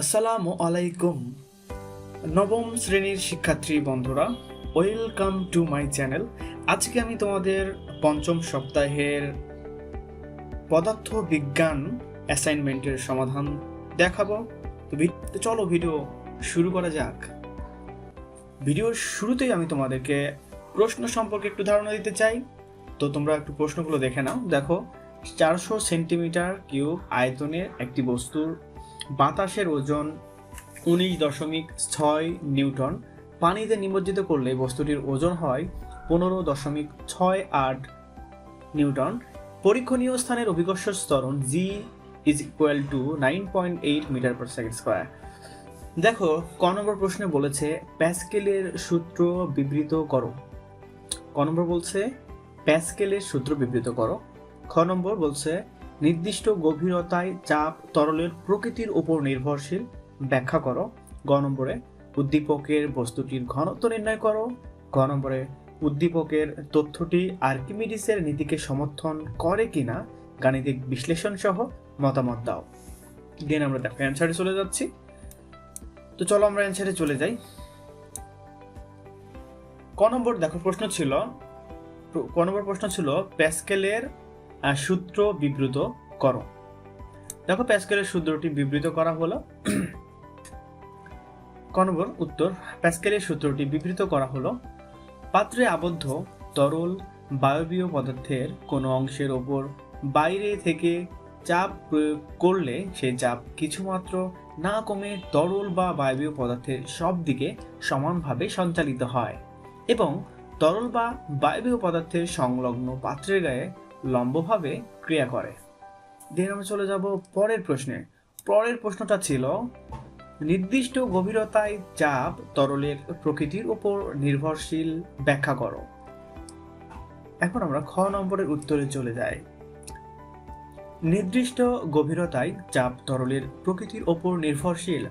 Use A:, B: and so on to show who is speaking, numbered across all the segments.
A: আসসালামু আলাইকুম। নবম শ্রেণির শিক্ষার্থী বন্ধুরা, ওয়েলকাম টু মাই চ্যানেল। আজকে আমি তোমাদের পঞ্চম সপ্তাহের পদার্থ বিজ্ঞান অ্যাসাইনমেন্টের সমাধান দেখাবো। তো চলো ভিডিও শুরু করা যাক। ভিডিওর শুরুতেই আমি তোমাদেরকে প্রশ্ন সম্পর্কে একটু ধারণা দিতে চাই। তো তোমরা একটু প্রশ্নগুলো দেখে নাও। দেখো, চারশো সেন্টিমিটার কিউব আয়তনের একটি বস্তুর বাতাসের ওজন উনিশ দশমিক ছয় নিউটন। পানিতে নিমজ্জিত করলে বস্তুটির ওজন হয় পনেরো দশমিক ছয় আট নিউটন। পরীক্ষণীয় স্থানের অভিকর্ষ স্তরণ g is equal to nine point eight metre per second square দেখো, ক নম্বর প্রশ্নে বলেছে, প্যাসকেলের সূত্র বিবৃত করো। ক নম্বর বলছে, প্যাসকেলের সূত্র বিবৃত করো। খ নম্বর বলছে নির্দিষ্ট গভীরতায় চাপ তরলের প্রকৃতির উপর নির্ভরশীল। ব্যাখ্যা করো। গ নম্বরে, উদ্দীপকের বস্তুটির ঘনত্ব নির্ণয় করো। গ নম্বরে, উদ্দীপকের তথ্যটি আর্কিমিডিসের নীতিকে সমর্থন করে কিনা গাণিতিক বিশ্লেষণ সহ মতামত দাও। দেন আমরা দেখো অ্যান্সারে চলে যাচ্ছি। তো চলো আমরা অ্যান্সারে চলে যাই। ক নম্বর দেখো, প্রশ্ন ছিল, ক নম্বর প্রশ্ন ছিল, প্যাসকেলের সূত্র বিবৃত করো। দেখো প্যাসকেলের সূত্রটি বিবৃত করা হলো। কনবর উত্তর, প্যাসকেলের সূত্রটি বিবৃত করা হলো, পাত্রে আবদ্ধ তরল বায়বীয় পদার্থের কোনো অংশের ওপর বাইরে থেকে চাপ প্রয়োগ করলে সেই চাপ কিছুমাত্র না কমে তরল বা বায়বীয় পদার্থের সব দিকে সমানভাবে সঞ্চালিত হয় এবং তরল বা বায়বীয় পদার্থের সংলগ্ন পাত্রের গায়ে লম্বভাবে ক্রিয়া করে। দেন আমরা চলে যাব পরের প্রশ্নে। পরের প্রশ্নটা ছিল, নির্দিষ্ট গভীরতায় চাপ তরলের প্রকৃতির উপর নির্ভরশীল, ব্যাখ্যা করো। এখন আমরা খ নম্বরের উত্তরে চলে যাই। নির্দিষ্ট গভীরতায় চাপ তরলের প্রকৃতির ওপর নির্ভরশীল,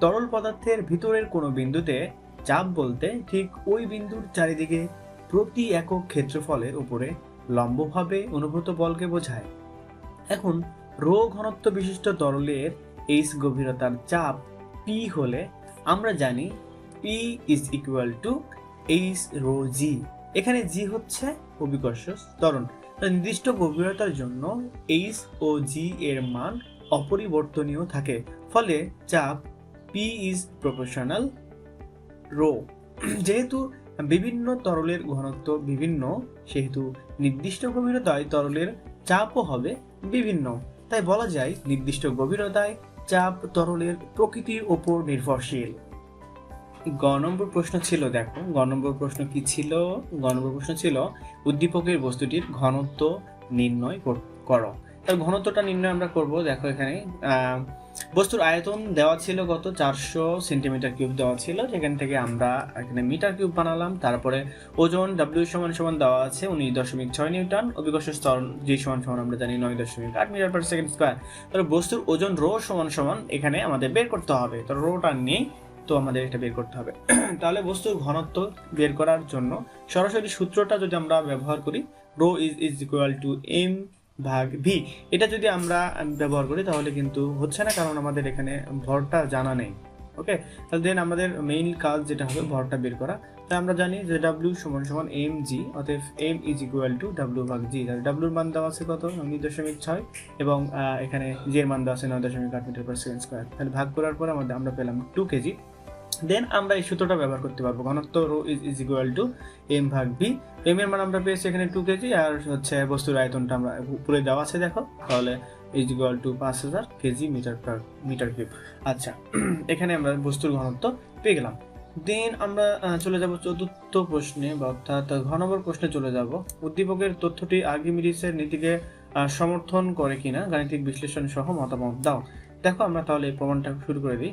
A: তরল পদার্থের ভিতরের কোনো বিন্দুতে চাপ বলতে ঠিক ওই বিন্দুর চারিদিকে প্রতি একক ক্ষেত্রফলের উপরে লম্বভাবে অনুভূত বলকে বোঝায়। এখন, রো ঘনত্ব বিশিষ্ট তরলের এইচ গভীরতার চাপ পি হলে আমরা জানি P is equal to h rho g এখানে জি হচ্ছে অভিকর্ষ ত্বরণ। নির্দিষ্ট গভীরতার জন্য এইচ ও জি এর মান অপরিবর্তনীয় থাকে। ফলে চাপ পি ইজ প্রফেশনাল রো যেহেতু বিভিন্ন তরলের ঘনত্ব বিভিন্ন, সেহেতু নির্দিষ্ট গভীরতায় তরলের চাপও হবে বিভিন্ন। তাই বলা যায় নির্দিষ্ট গভীরতায় চাপ তরলের প্রকৃতির ওপর নির্ভরশীল। গ নম্বর প্রশ্ন ছিল, দেখো, গ নম্বর প্রশ্ন কি ছিল? গ নম্বর প্রশ্ন ছিল, উদ্দীপকের বস্তুটির ঘনত্ব নির্ণয় কর- তার ঘনত্বটা নির্ণয় আমরা করব, দেখো এখানে বস্তুর আয়তন দেওয়া ছিল গত চারশো সেন্টিমিটার কিউব দেওয়া ছিল, যেখান থেকে আমরা এখানে মিটার কিউব বানালাম। তারপরে ওজন ডাব্লিউ সমান সমান দেওয়া আছে, উনিশ দশমিক ছয় নিউটন। অভিকর্ষ স্তর জি সমান সমান, আমরা জানি নয় দশমিক আট মিটার পার সেকেন্ড স্কোয়ার তাহলে বস্তুর ওজন রো সমান সমান এখানে আমাদের বের করতে হবে। তো রোটা নেই, তো আমাদের এটা বের করতে হবে। তাহলে বস্তুর ঘনত্ব বের করার জন্য সরাসরি সূত্রটা যদি আমরা ব্যবহার করি, rho is is equal to m ভাগ ভি। এটা যদি আমরা ব্যবহার করি তাহলে কিন্তু হচ্ছে না, কারণ আমাদের এখানে ভরটা জানা নেই। ওকে? তাহলে দেন আমাদের মেইন কাজ যেটা হবে ভরটা বের করা। তাই আমরা জানি যে ডাব্লিউ সমান সমান এম জি অতএব M is equal to W ভাগ জি তাহলে ডাব্লিউর মান দেওয়া আছে কত? নয় দশমিক ছয়। এবং এখানে জি এর মান দেওয়া আছে নয় দশমিক আট মিটার পার সেকেন্ড স্কোয়ার তাহলে ভাগ করার পর আমাদের, আমরা পেলাম টু কেজি দেন আমরা এই সূত্রটা ব্যবহার করতে পারব। ঘনত্ব rho is is equal to m ভাগ ভি এম এর মান আমরা পেয়েছি এখানে টু কেজি আর হচ্ছে বস্তুর আয়তনটা আমরা উপরে দেওয়া আছে, দেখো। তাহলে ইজ ইকুয়াল টু পাঁচ হাজার kg metre per metre cube আচ্ছা এখানে আমরা বস্তুর ঘনত্ব পেয়ে গেলাম। দেন আমরা চলে যাব চতুর্থ প্রশ্নে, বা অর্থাৎ ঘ নম্বর প্রশ্নে চলে যাব। উদ্দীপকের তথ্যটি আর্কিমিডিসের নীতিকে সমর্থন করে কিনা, গাণিতিক বিশ্লেষণ সহ মতামত দাও। দেখো আমরা তাহলে এই প্রমাণটা শুরু করে দিই।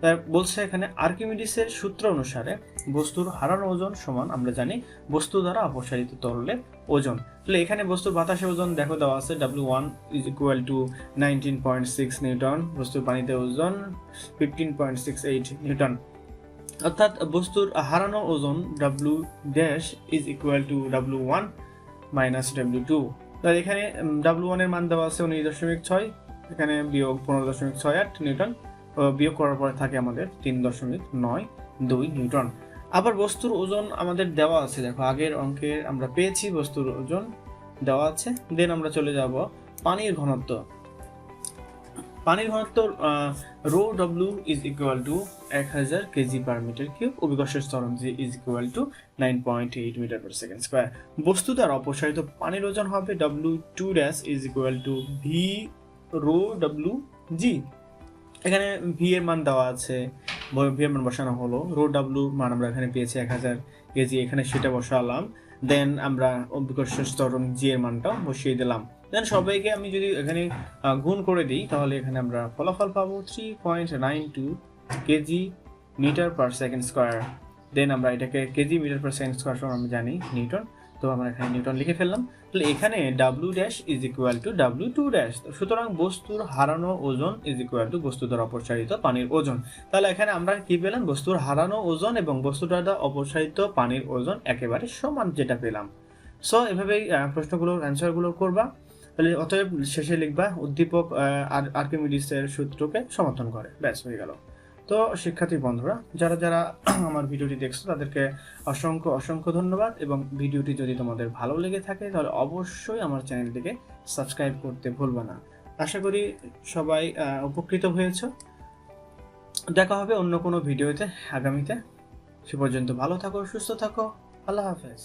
A: তার বলছে এখানে আর্কিমিডিসের সূত্র অনুসারে বস্তুর হারানো ওজন সমান, আমরা জানি, বস্তু দ্বারা অপসারিত তরলের ওজন। তাহলে এখানে বস্তুর বাতাসের ওজন দেখো দেওয়া আছে W one is equal to nineteen point six newton, বস্তুর পানিতে ওজন fifteen point six eight newton. অর্থাৎ বস্তুর হারানো ওজন W dash is equal to W one minus W two তাহলে এখানে ডাব্লিউ ওয়ানের মান দেওয়া আছে উনিশ দশমিক ছয় এখানে বিয়োগ পনেরো দশমিক ছয় আট নিউটন বিয়োগ করার পরে থাকে আমাদের তিন দশমিক নয় দুই নিউটন। আবার বস্তুর ওজন আমাদের দেওয়া আছে, দেখো আগের অঙ্কের আমরা পেয়েছি বস্তুর ওজন দেওয়া আছে। দেন আমরা চলে যাব পানির ঘনত্ব। পানির ঘনত্ব rho W is equal to এক হাজার কেজি পার মিটার কিউব অভিকর্ষের স্তরণ g is equal to nine point eight metre per second square বস্তু দ্বারা অপসারিত পানির ওজন হবে W two dash is equal to v rho W g এখানে ভি এর মান দেওয়া আছে। ভি এর মান বসানো হলো। রো ডাব্লু মান আমরা এখানে পেয়েছি এক হাজার কেজি। এখানে সেটা বসালাম। দেন আমরা অভিকর্ষ স্তরণ জি এর মানটাও বসিয়ে দিলাম। দেন সবাইকে আমি যদি এখানে গুণ করে দিই, তাহলে এখানে আমরা ফলাফল পাবো three point nine two kg metre per second square. Then আমরা এটাকে kg metre per second square আমরা জানি, নিউটন। তো আমরা এখানে নিউটন লিখে ফেললাম। তাহলে এখানে W dash is equal to W two dash সুতরাং বস্তুর হারানো ওজন ইজ ইকুয়াল টু বস্তু দ্বারা অপসারিত পানির ওজন। তাহলে এখানে আমরা কি পেলাম? বস্তুর হারানো ওজন এবং বস্তু দ্বারা অপসারিত পানির ওজন একেবারে সমান যেটা পেলাম। সো এভাবেই প্রশ্নগুলোর অ্যান্সারগুলো করবা। তাহলে অতএব শেষে লিখবা, উদ্দীপক আর আর্কিমিডিসের সূত্রকে সমর্থন করে। ব্যাস, হয়ে গেল। তো শিক্ষার্থী বন্ধুরা, যারা যারা আমার ভিডিওটি দেখছ, তাদেরকে অসংখ্য অসংখ্য ধন্যবাদ এবং ভিডিওটি যদি তোমাদের ভালো লেগে থাকে, তাহলে অবশ্যই আমার চ্যানেলটিকে সাবস্ক্রাইব করতে ভুলবে না। আশা করি সবাই উপকৃত হয়েছ। দেখা হবে অন্য কোনো ভিডিওতে। আগামীতে সে পর্যন্ত ভালো থাকো, সুস্থ থাকো। আল্লাহ হাফেজ।